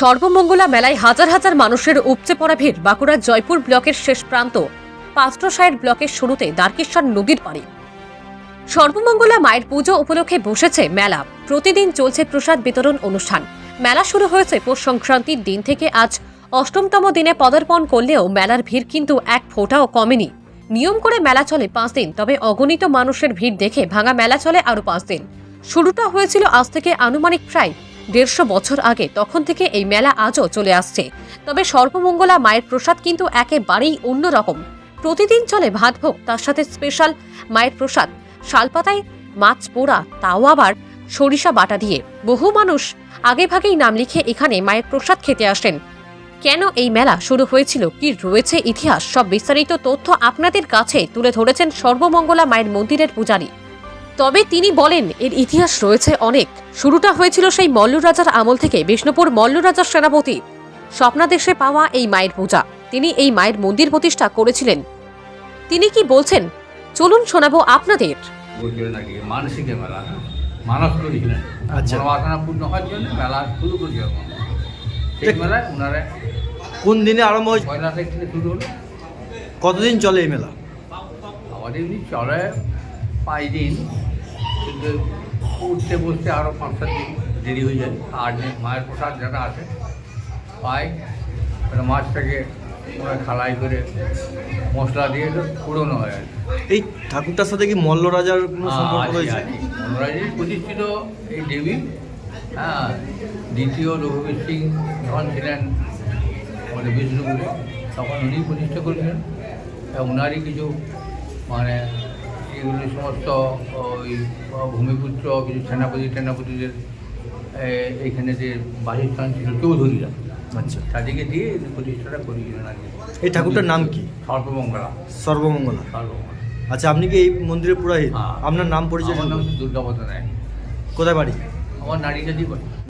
সর্বমঙ্গলা মেলায় হাজার হাজার মানুষের উপচে পড়া ভিড় বাঁকুড়ার জয়পুর ব্লকের শেষ প্রান্ত পাত্রসায়ের ব্লকের শুরুতে দ্বারকেশ্বর নদীর পাড়ে। সর্বমঙ্গলা মায়ের পুজো উপলক্ষে বসেছে মেলা। প্রতিদিন চলছে প্রসাদ বিতরণ অনুষ্ঠান। মেলা শুরু হয়েছে পৌষ সংক্রান্তির দিন থেকে আজ অষ্টমতম দিনে পদার্পণ করলেও মেলার ভিড় কিন্তু এক ফোঁটাও কমেনি। নিয়ম করে মেলা চলে পাঁচ দিন, তবে অগণিত মানুষের ভিড় দেখে ভাঙা মেলা চলে আরও পাঁচ দিন। শুরুটা হয়েছিল আজ থেকে আনুমানিক প্রায় দেড়শো বছর আগে তখন থেকে এই মেলা আজও চলে আসছে। তবে সর্বমঙ্গলা মায়ের প্রসাদ কিন্তু একেবারেই অন্যরকম। প্রতিদিন চলে ভাত ভোগ, তার সাথে স্পেশাল মায়ের প্রসাদ, শালপাতায় মাছ পোড়া, তাও আবার সরিষা বাটা দিয়ে। বহু মানুষ আগে ভাগেই নাম লিখে এখানে মায়ের প্রসাদ খেতে আসেন। কেন এই মেলা শুরু হয়েছিল, কি রয়েছে ইতিহাস, সব বিস্তারিত তথ্য আপনাদের কাছে তুলে ধরেছেন সর্বমঙ্গলা মায়ের মন্দিরের পূজারী। তবে তিনি বলেন এর ইতিহাস রয়েছে অনেক। শুরুটা হয়েছিল সেই মল্লরাজার আমল থেকে। বিষ্ণুপুর মল্লরাজার সেনাপতি। স্বপ্নাদেশে পাওয়া এই মায়ের পূজা। তিনি এই মায়ের মন্দির প্রতিষ্ঠা করেছিলেন। তিনি কি বলছেন? চলুন শোনাবো আপনাদের। বলছিল মেলা মানস করেছিলেন আচ্ছা। মনোবাসনা পূর্ণ হওয়ার জন্য মেলা শুরু করেছিল সেই মেলায় ওনারা কোন দিনে আরম্ভ হয়েছে পয়লা তারিখ থেকে শুরু হলো। কতদিন চলে এই মেলা? আমাদের চলে পাঁচ দিন। কিন্তু উঠতে বসতে আরও পাঁচ সাত দিন দেরি হয়ে যায় আর যে মায়ের প্রসাদ যারা আছে পায় তারা মাছটাকে ওরা খালাই করে মশলা দিয়ে একটু পুরনো হয় আর। এই ঠাকুরটার সাথে কি মল্ল রাজার কোনো সম্পর্ক আছে, রয়েছে আছে। মনোরাজের প্রতিষ্ঠিত এই দেবী হ্যাঁ দ্বিতীয় রঘুবীর সিং যখন ছিলেন আমাদের বিষ্ণুপুরে তখন উনি প্রতিষ্ঠা করেছিলেন ওনারই কিছু মানে এগুলি সমস্ত ওই ভূমিপুত্র কিছু সেনাপতি সেনাপতিদের এ- এইখানে যে বাসস্থান ছিল চৌধুরীরা। আচ্ছা। তাদেরকে দিয়ে প্রতিষ্ঠাটা করিয়েছিলেন কি এই ঠাকুরটার নাম কি? সর্বমঙ্গলা। সর্বমঙ্গলা। সর্বমঙ্গলা। আচ্ছা আপনি কি এই মন্দিরের পুরাহিত? হ্যাঁ। আপনার নাম পরিচয় দুর্গাবত রায়। কোথায় বাড়ি? আমার নারী জাতি বলে